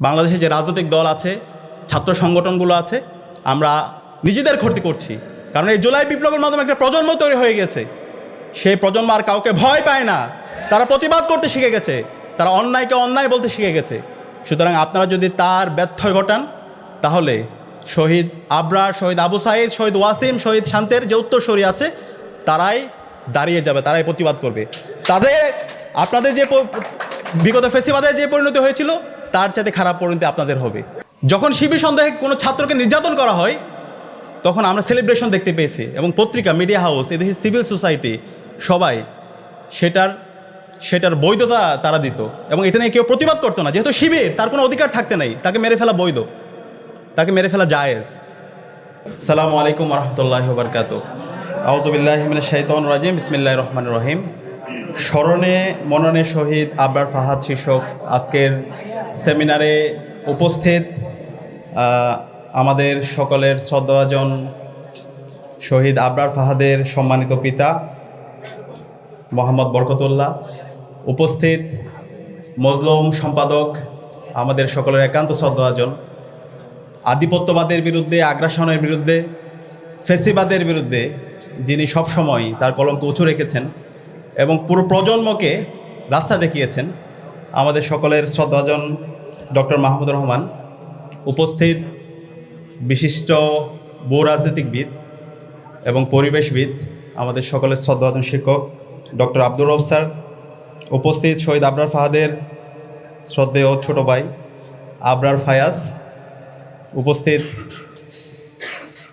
বাংলাদেশে যে রাজনৈতিক দল আছে, ছাত্র সংগঠনগুলো আছে, আমরা নিজেদের ক্ষতি করছি। কারণ এই জুলাই বিপ্লবের মাধ্যমে একটা প্রজন্ম তৈরি হয়ে গেছে। সেই প্রজন্ম আর কাউকে ভয় পায় না। তারা প্রতিবাদ করতে শিখে গেছে। তারা অন্যায়কে অন্যায় বলতে শিখে গেছে। সুতরাং আপনারা যদি তার ব্যর্থ ঘটান, তাহলে শহীদ আবরার, শহীদ আবু সাইদ, শহীদ ওয়াসিম, শহীদ শান্তের যে উত্তরসূরি আছে, তারাই দাঁড়িয়ে যাবে, তারাই প্রতিবাদ করবে। তাদের, আপনাদের যে বিগত ফেসিবাদের যে পরিণতি হয়েছিল তার চাইতে খারাপ পরিণতি আপনাদের হবে। যখন শিবির সন্দেহে কোনো ছাত্রকে নির্যাতন করা হয়, তখন আমরা সেলিব্রেশন দেখতে পেয়েছি এবং পত্রিকা মিডিয়া হাউস এদেশের সিভিল সোসাইটি সবাই সেটার সেটার বৈধতা তারা দিত এবং এটা নিয়ে কেউ প্রতিবাদ করতো না। যেহেতু শিবির, তার কোনো অধিকার থাকতে নাই, তাকে মেরে ফেলা বৈধ, তাকে মেরে ফেলা জায়েজ। সালামু আলাইকুম রহমতুল্লাহ বরকাত আউজবিল্লাহ মিনাশ শাইতানির রাজিম বিসমিল্লাহির রহমানির রহিম স্মরণে, মননে শহীদ আবরার ফাহাদ শীর্ষক আজকের সেমিনারে উপস্থিত আমাদের সকলের শ্রদ্ধাভাজন শহীদ আবরার ফাহাদের সম্মানিত পিতা মোহাম্মদ বরকতুল্লাহ, উপস্থিত মজলুম সম্পাদক আমাদের সকলের একান্ত শ্রদ্ধাভাজন, আধিপত্যবাদের বিরুদ্ধে, আগ্রাসনের বিরুদ্ধে, ফেসিবাদের বিরুদ্ধে যিনি সবসময় তার কলঙ্ক উঁচু রেখেছেন এবং পুরো প্রজন্মকে রাস্তা দেখিয়েছেন আমাদের সকলের শ্রদ্ধাজন ডক্টর মাহমুদুর রহমান, উপস্থিত বিশিষ্ট বহু রাজনীতিকবিদ এবং পরিবেশবিদ, আমাদের সকলের শ্রদ্ধাজন শিক্ষক ডক্টর আব্দুর রব স্যার, উপস্থিত শহীদ আবরার ফাহাদের শ্রদ্ধেয় ছোট ভাই আবরার ফায়াজ, উপস্থিত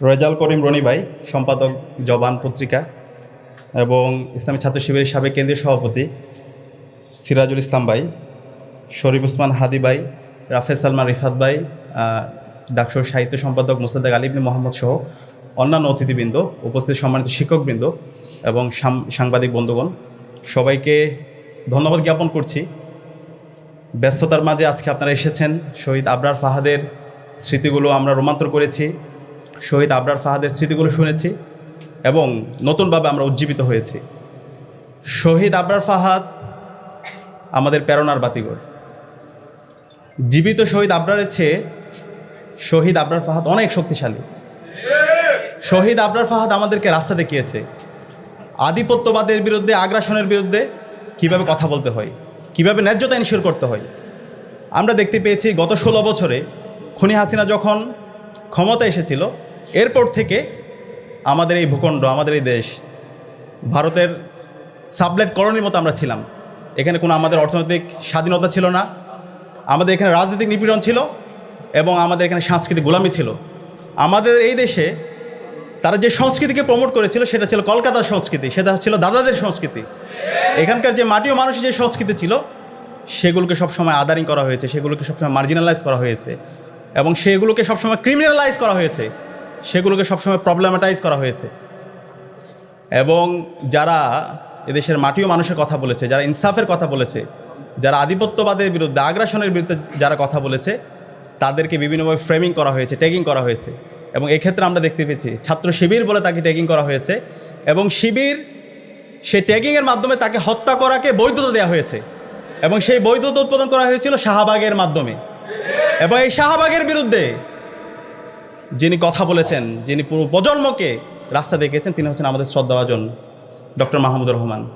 রেজাল করিম রনি ভাই, সম্পাদক জবান পত্রিকা এবং ইসলামী ছাত্র শিবিরের সাবেক কেন্দ্রীয় সভাপতি সিরাজুল ইসলাম ভাই শরীফ উসমান হাদি ভাই রাফেজ সালমান রিফাত ভাই আহ, ডাকসুর সাহিত্য সম্পাদক মুসাদ্দাক আলিবনী মোহাম্মদ সহ অন্যান্য অতিথিবৃন্দ উপস্থিত সম্মানিত শিক্ষকবৃন্দ এবং সাংবাদিক বন্ধুগণ সবাইকে ধন্যবাদ জ্ঞাপন করছি। ব্যস্ততার মাঝে আজকে আপনারা এসেছেন শহীদ আবরার ফাহাদের স্মৃতিগুলো আমরা রোমান্তর করেছি শহীদ আবরার ফাহাদের স্মৃতিগুলো শুনেছি এবং নতুনভাবে আমরা উজ্জীবিত হয়েছি। শহীদ আবরার ফাহাদ আমাদের প্রেরণার বাতিঘর। জীবিত শহীদ আবরারের চেয়ে শহীদ আবরার ফাহাদ অনেক শক্তিশালী। শহীদ আবরার ফাহাদ আমাদেরকে রাস্তা দেখিয়েছে। আধিপত্যবাদের বিরুদ্ধে, আগ্রাসনের বিরুদ্ধে কীভাবে কথা বলতে হয়, কীভাবে ন্যায্যতা ইনশিওর করতে হয়। আমরা দেখতে পেয়েছি গত ষোলো বছরে খনি হাসিনা যখন ক্ষমতা এসেছিল, এরপর থেকে আমাদের এই ভূখণ্ড, আমাদের এই দেশ, ভারতের সাবলেট কলোনির মতো আমরা ছিলাম। এখানে কোনো আমাদের অর্থনৈতিক স্বাধীনতা ছিল না আমাদের এখানে রাজনৈতিক নিপীড়ন ছিল এবং আমাদের এখানে সাংস্কৃতিক গোলামি ছিল। আমাদের এই দেশে তারা যে সংস্কৃতিকে প্রমোট করেছিল সেটা ছিল কলকাতার সংস্কৃতি, সেটা ছিল দাদাদের সংস্কৃতি। এখানকার যে মাটি ও মানুষের যে সংস্কৃতি ছিল, সেগুলোকে সবসময় আদারিং করা হয়েছে, সেগুলোকে সবসময় মার্জিনালাইজ করা হয়েছে এবং সেগুলোকে সবসময় ক্রিমিনালাইজ করা হয়েছে, সেগুলোকে সবসময় প্রবলেমাটাইজ করা হয়েছে। এবং যারা এদেশের মাটি ও মানুষের কথা বলেছে, যারা ইনসাফের কথা বলেছে যারা আধিপত্যবাদের বিরুদ্ধে, আগ্রাসনের বিরুদ্ধে যারা কথা বলেছে, তাদেরকে বিভিন্নভাবে ফ্রেমিং করা হয়েছে ট্যাগিং করা হয়েছে। এবং এক্ষেত্রে আমরা দেখতে পেয়েছি, ছাত্র শিবির বলে তাকে ট্যাগিং করা হয়েছে এবং শিবির সে ট্যাগিংয়ের মাধ্যমে তাকে হত্যা করাকে বৈধতা দেওয়া হয়েছে। এবং সেই বৈধতা উৎপাদন করা হয়েছিল শাহবাগের মাধ্যমে। এবং এই শাহবাগের বিরুদ্ধে যিনি কথা বলেছেন, যিনি পুরো প্রজন্মকে রাস্তা দেখিয়েছেন, তিনি হচ্ছেন আমাদের শ্রদ্ধাভাজন ডক্টর মাহমুদুর রহমান।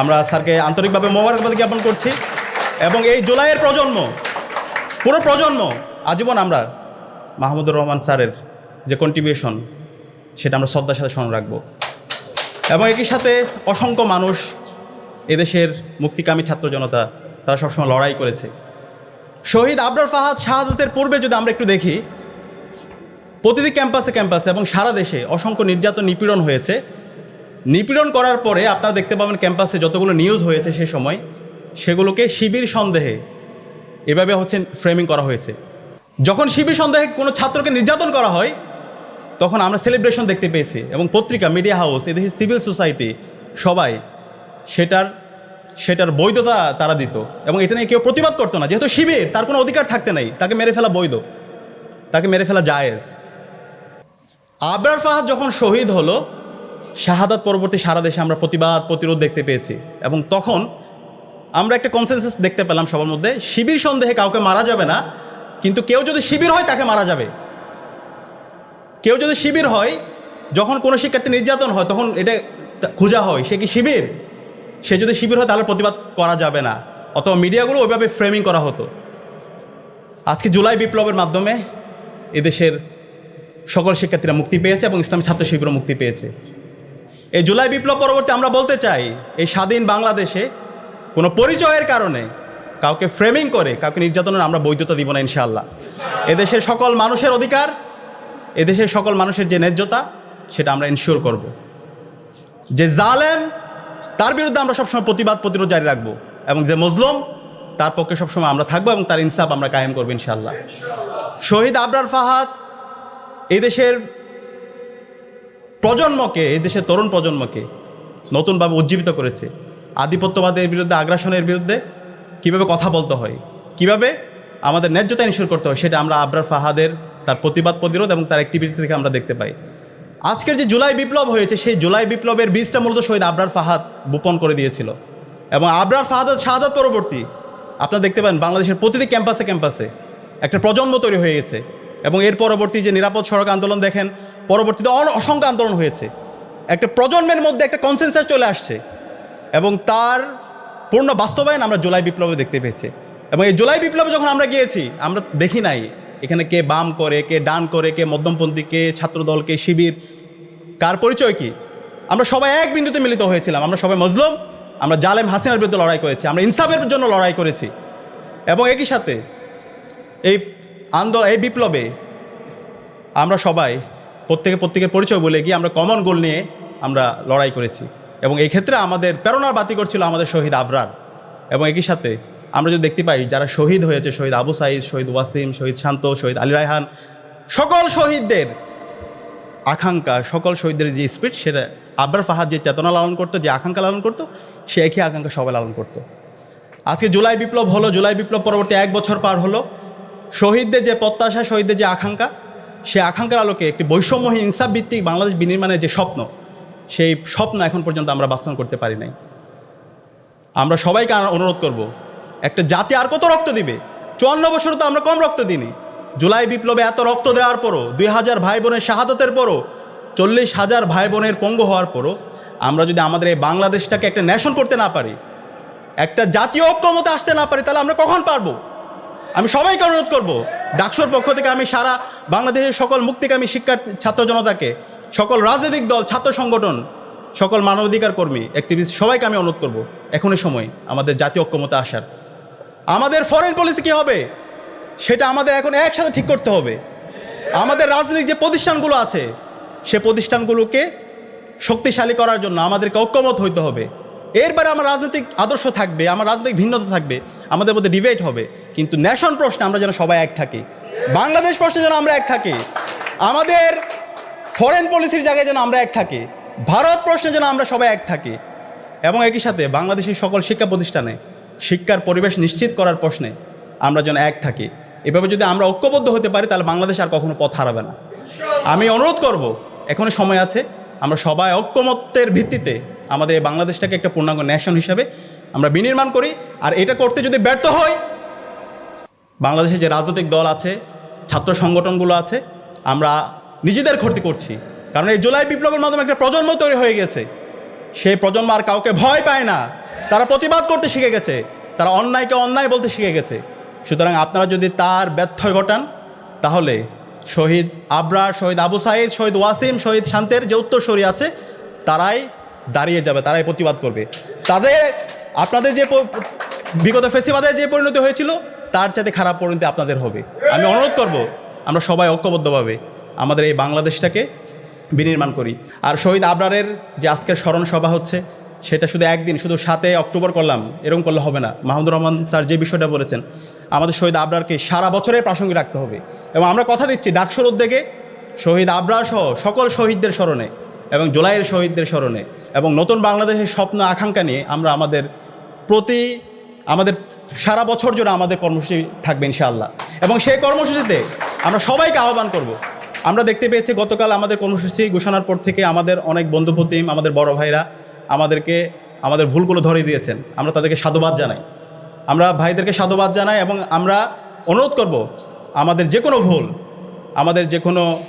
আমরা স্যারকে আন্তরিকভাবে মোবারকবাদ জ্ঞাপন করছি। এবং এই জুলাইয়ের প্রজন্ম, পুরো প্রজন্ম, আজীবন আমরা মাহমুদুর রহমান স্যারের যে কন্ট্রিবিউশন সেটা আমরা শ্রদ্ধার সাথে স্মরণ রাখব। এবং একই সাথে অসংখ্য মানুষ এদেশের মুক্তিকামী ছাত্র জনতা, তারা সবসময় লড়াই করেছে। শহীদ আবরার ফাহাদ শাহাদাতের পূর্বে যদি আমরা একটু দেখি, প্রতিটি ক্যাম্পাসে ক্যাম্পাসে এবং সারা দেশে অসংখ্য নির্যাতন নিপীড়ন হয়েছে। নিপীড়ন করার পরে আপনারা দেখতে পাবেন ক্যাম্পাসে যতগুলো নিউজ হয়েছে সে সময়, সেগুলোকে শিবির সন্দেহে এভাবে হচ্ছে ফ্রেমিং করা হয়েছে। যখন শিবির সন্দেহে কোনো ছাত্রকে নির্যাতন করা হয়, তখন আমরা সেলিব্রেশন দেখতে পেয়েছি এবং পত্রিকা মিডিয়া হাউস এদেশের সিভিল সোসাইটি সবাই সেটার সেটার বৈধতা তারা দিত এবং এটা নিয়ে কেউ প্রতিবাদ করতো না। যেহেতু শিবির, তার কোনো অধিকার থাকতে নাই, তাকে মেরে ফেলা বৈধ, তাকে মেরে ফেলা জায়েজ। আবরার ফাহাদ যখন শহীদ হলো শাহাদাত পরবর্তী সারা দেশে আমরা প্রতিবাদ, প্রতিরোধ দেখতে পেয়েছি। এবং তখন আমরা একটা কনসেন্সাস দেখতে পেলাম সবার মধ্যে, শিবির সন্দেহে কাউকে মারা যাবে না, কিন্তু কেউ যদি শিবির হয় তাকে মারা যাবে। কেউ যদি শিবির হয়, যখন কোনো শিক্ষার্থী নির্যাতন হয়, তখন এটা খোঁজা হয়, সে কি শিবির? সে যদি শিবির হয় তাহলে প্রতিবাদ করা যাবে না। অথবা মিডিয়াগুলো ওইভাবে ফ্রেমিং করা হতো। আজকে জুলাই বিপ্লবের মাধ্যমে এদেশের সকল শিক্ষার্থীরা মুক্তি পেয়েছে এবং ইসলামী ছাত্র শিবিরও মুক্তি পেয়েছে। এই জুলাই বিপ্লব পরবর্তী আমরা বলতে চাই, এই স্বাধীন বাংলাদেশে কোনো পরিচয়ের কারণে কাউকে ফ্রেমিং করে, কাউকে নির্যাতনের আমরা বৈধতা দিব না ইনশাআল্লাহ। এদেশের সকল মানুষের অধিকার, এদেশের সকল মানুষের যে ন্যায্যতা, সেটা আমরা ইনশিওর করব। যে জালেম, তার বিরুদ্ধে আমরা সবসময় প্রতিবাদ, প্রতিরোধ জারি রাখব এবং যে মজলুম, তার পক্ষে সবসময় আমরা থাকব এবং তার ইনসাফ আমরা কায়েম করব ইনশাআল্লাহ। শহীদ আবরার ফাহাদ এই দেশের প্রজন্মকে, এই দেশের তরুণ প্রজন্মকে নতুনভাবে উজ্জীবিত করেছে। আধিপত্যবাদের বিরুদ্ধে, আগ্রাসনের বিরুদ্ধে কীভাবে কথা বলতে হয়, কীভাবে আমাদের ন্যায্যতা ইনশিওর করতে হয়, সেটা আমরা আবরার ফাহাদের তার প্রতিবাদ প্রতিরোধ এবং তার অ্যাক্টিভিটি থেকে আমরা দেখতে পাই। আজকের যে জুলাই বিপ্লব হয়েছে, সেই জুলাই বিপ্লবের বীজটা মূলত শহীদ আবরার ফাহাদ বোপন করে দিয়েছিল। এবং আবরার ফাহাদ শাহাদাত পরবর্তী, আপনারা দেখতে পান বাংলাদেশের প্রতিটি ক্যাম্পাসে ক্যাম্পাসে একটা প্রজন্ম তৈরি হয়ে গেছে। এবং এর পরবর্তী যে নিরাপদ সড়ক আন্দোলন দেখেন পরবর্তীতে অসংখ্য আন্দোলন হয়েছে। একটা প্রজন্মের মধ্যে একটা কনসেন্সাস চলে আসছে এবং তার পূর্ণ বাস্তবায়ন আমরা জুলাই বিপ্লবে দেখতে পেয়েছি। এবং এই জুলাই বিপ্লবে যখন আমরা গিয়েছি, আমরা দেখি নাই এখানে কে বাম করে, কে ডান করে, কে মধ্যমপন্থী, কে ছাত্রদল, কে শিবির। কার পরিচয় কি? আমরা সবাই এক বিন্দুতে মিলিত হয়েছিলাম। আমরা সবাই মজলুম, আমরা জালেম হাসিনার বিরুদ্ধে লড়াই করেছি, আমরা ইনসাফের জন্য লড়াই করেছি। এবং একই সাথে এই আন্দোলন এই বিপ্লবে আমরা সবাই প্রত্যেকে প্রত্যেকের পরিচয় বলে গিয়ে আমরা কমন গোল নিয়ে আমরা লড়াই করেছি। এবং এই ক্ষেত্রে আমাদের প্রেরণার বাতি করছিল আমাদের শহীদ আবরার। এবং একই সাথে আমরা যদি দেখতে পাই, যারা শহীদ হয়েছে, শহীদ আবু সাইদ, শহীদ ওয়াসিম, শহীদ শান্ত, শহীদ আলী রায়হান, সকল শহীদদের আকাঙ্ক্ষা, সকল শহীদদের যে স্পিড সেটা আবরার ফাহাদ যে চেতনা লালন করতো, যে আকাঙ্ক্ষা লালন করতো, সে একই আকাঙ্ক্ষা সবাই লালন করতো। আজকে জুলাই বিপ্লব হলো, জুলাই বিপ্লব পরবর্তী এক বছর পার হলো। শহীদদের যে প্রত্যাশা, শহীদদের যে আকাঙ্ক্ষা সে আকাঙ্ক্ষার আলোকে একটি বৈষম্যহীন ইনসাফ ভিত্তিক বাংলাদেশ বিনির্মাণের যে স্বপ্ন, সেই স্বপ্ন এখন পর্যন্ত আমরা বাস্তবায়ন করতে পারি নাই। আমরা সবাইকে অনুরোধ করব, একটা জাতি আর কত রক্ত দিবে? চুয়ান্ন বছর তো আমরা কম রক্ত দিইনি। জুলাই বিপ্লবে এত রক্ত দেওয়ার পরও, দুই হাজার ভাই বোনের শাহাদতের পরও, চল্লিশ হাজার ভাই বোনের পঙ্গু হওয়ার পরও, আমরা যদি আমাদের এই বাংলাদেশটাকে একটা ন্যাশন করতে না পারি, একটা জাতীয় ঐক্যমতে আসতে না পারি, তাহলে আমরা কখন পারব? আমি সবাইকে অনুরোধ করব, ডাকসুর পক্ষ থেকে আমি সারা বাংলাদেশের সকল মুক্তিকামী শিক্ষার্থী, ছাত্র জনতাকে, সকল রাজনৈতিক দল, ছাত্র সংগঠন, সকল মানবাধিকার কর্মী অ্যাক্টিভিস্ট সবাইকে আমি অনুরোধ করব, এখনই সময় আমাদের জাতীয় ঐক্যমতে আসার। আমাদের ফরেন পলিসি কী হবে, সেটা আমাদের এখন একসাথে ঠিক করতে হবে। আমাদের রাজনৈতিক যে প্রতিষ্ঠানগুলো আছে, সে প্রতিষ্ঠানগুলোকে শক্তিশালী করার জন্য আমাদেরকে ঐক্যমত হইতে হবে। এরপরে আমার রাজনৈতিক আদর্শ থাকবে, আমার রাজনৈতিক ভিন্নতা থাকবে, আমাদের মধ্যে ডিবেট হবে। কিন্তু ন্যাশন প্রশ্নে আমরা যেন সবাই এক থাকি, বাংলাদেশ প্রশ্নে যেন আমরা এক থাকি, আমাদের ফরেন পলিসির জায়গায় যেন আমরা এক থাকি, ভারত প্রশ্নে যেন আমরা সবাই এক থাকি এবং একই সাথে বাংলাদেশের সকল শিক্ষা প্রতিষ্ঠানে শিক্ষার পরিবেশ নিশ্চিত করার প্রশ্নে আমরা যেন এক থাকি। এভাবে যদি আমরা ঐক্যবদ্ধ হতে পারি, তাহলে বাংলাদেশ আর কখনো পথ হারাবে না। আমি অনুরোধ করব, এখনও সময় আছে, আমরা সবাই ঐক্যমত্যের ভিত্তিতে আমাদের বাংলাদেশটাকে একটা পূর্ণাঙ্গ ন্যাশন হিসাবে আমরা বিনির্মাণ করি। আর এটা করতে যদি ব্যর্থ হই বাংলাদেশে যে রাজনৈতিক দল আছে, ছাত্র সংগঠনগুলো আছে, আমরা নিজেদের ক্ষতি করছি। কারণ এই জুলাই বিপ্লবের মাধ্যমে একটা প্রজন্ম তৈরি হয়ে গেছে। সেই প্রজন্ম আর কাউকে ভয় পায় না। তারা প্রতিবাদ করতে শিখে গেছে। তারা অন্যায়কে অন্যায় বলতে শিখে গেছে। সুতরাং আপনারা যদি তার ব্যর্থ ঘটান, তাহলে শহীদ আবরার শহীদ আবু সাইদ, শহীদ ওয়াসিম, শহীদ শান্তের যে উত্তরসূরি আছে, তারাই দাঁড়িয়ে যাবে, তারাই প্রতিবাদ করবে। তাদের, আপনাদের যে বিগত ফেসিবাদের যে পরিণতি হয়েছিল তার চাইতে খারাপ পরিণতি আপনাদের হবে। আমি অনুরোধ করব, আমরা সবাই ঐক্যবদ্ধভাবে আমাদের এই বাংলাদেশটাকে বিনির্মাণ করি। আর শহীদ আবরারের যে আজকের স্মরণ সভা হচ্ছে, সেটা শুধু একদিন, শুধু সাতে অক্টোবর করলাম, এরকম করলে হবে না। মাহমুদুর রহমান স্যার যে বিষয়টা বলেছেন, আমাদের শহীদ আবরারকে সারা বছরের প্রাসঙ্গিক রাখতে হবে। এবং আমরা কথা দিচ্ছি ডাকসুর উদ্যোগে শহীদ আবরার সহ সকল শহীদদের স্মরণে এবং জুলাইয়ের শহীদদের স্মরণে এবং নতুন বাংলাদেশের স্বপ্ন, আকাঙ্ক্ষা নিয়ে আমরা আমাদের প্রতি, আমাদের সারা বছর জুড়ে আমাদের কর্মসূচি থাকবে ইনশাআল্লাহ। এবং সেই কর্মসূচিতে আমরা সবাইকে আহ্বান করব। আমরা দেখতে পেয়েছি গতকাল আমাদের কর্মসূচি ঘোষণার পর থেকে আমাদের অনেক বন্ধু বন্ধুপ্রতিম আমাদের বড় ভাইরা আমাদেরকে আমাদের ভুলগুলো ধরে দিয়েছেন। আমরা তাদেরকে সাধুবাদ জানাই। আমরা ভাইদেরকে সাধুবাদ জানাই এবং আমরা অনুরোধ করব, আমাদের যে কোনো ভুল, আমাদের যে কোনো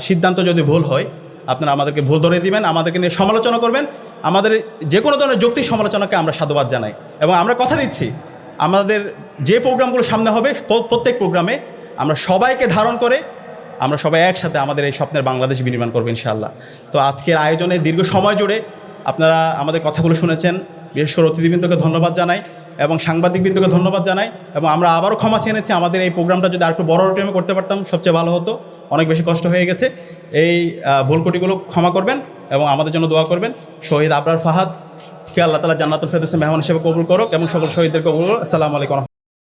সিদ্ধান্ত যদি ভুল হয়, আপনারা আমাদেরকে ভুল ধরে দিবেন, আমাদেরকে নিয়ে সমালোচনা করবেন। আমাদের যে কোনো ধরনের যৌক্তিক সমালোচনাকে আমরা সাধুবাদ জানাই। এবং আমরা কথা দিচ্ছি আমাদের যে প্রোগ্রামগুলো সামনে হবে প্রত্যেক প্রোগ্রামে আমরা সবাইকে ধারণ করে আমরা সবাই একসাথে আমাদের এই স্বপ্নের বাংলাদেশ বিনির্মাণ করব ইনশাআল্লাহ। তো আজকের আয়োজনে দীর্ঘ সময় জুড়ে আপনারা আমাদের কথাগুলো শুনেছেন। বিশেষ করে অতিথিবৃন্দকে ধন্যবাদ জানাই এবং সাংবাদিকবৃন্দকে ধন্যবাদ জানাই এবং আমরা আবারও ক্ষমা চেয়ে নিচ্ছি। আমাদের এই প্রোগ্রামটা যদি আরেকটু বড় টিমে করতে পারতাম, সবচেয়ে ভালো হতো। অনেক বেশি কষ্ট হয়ে গেছে। এই ভুলকুটিগুলো ক্ষমা করবেন এবং আমাদের জন্য দোয়া করবেন। শহীদ আবরার ফাহাদ কে আল্লাহ তালা জান্নাতুল ফেরদৌসের মেহমান হিসেবে কবুল করুক এবং সকল শহীদদের কবুল করুক আসসালামু আলাইকুম।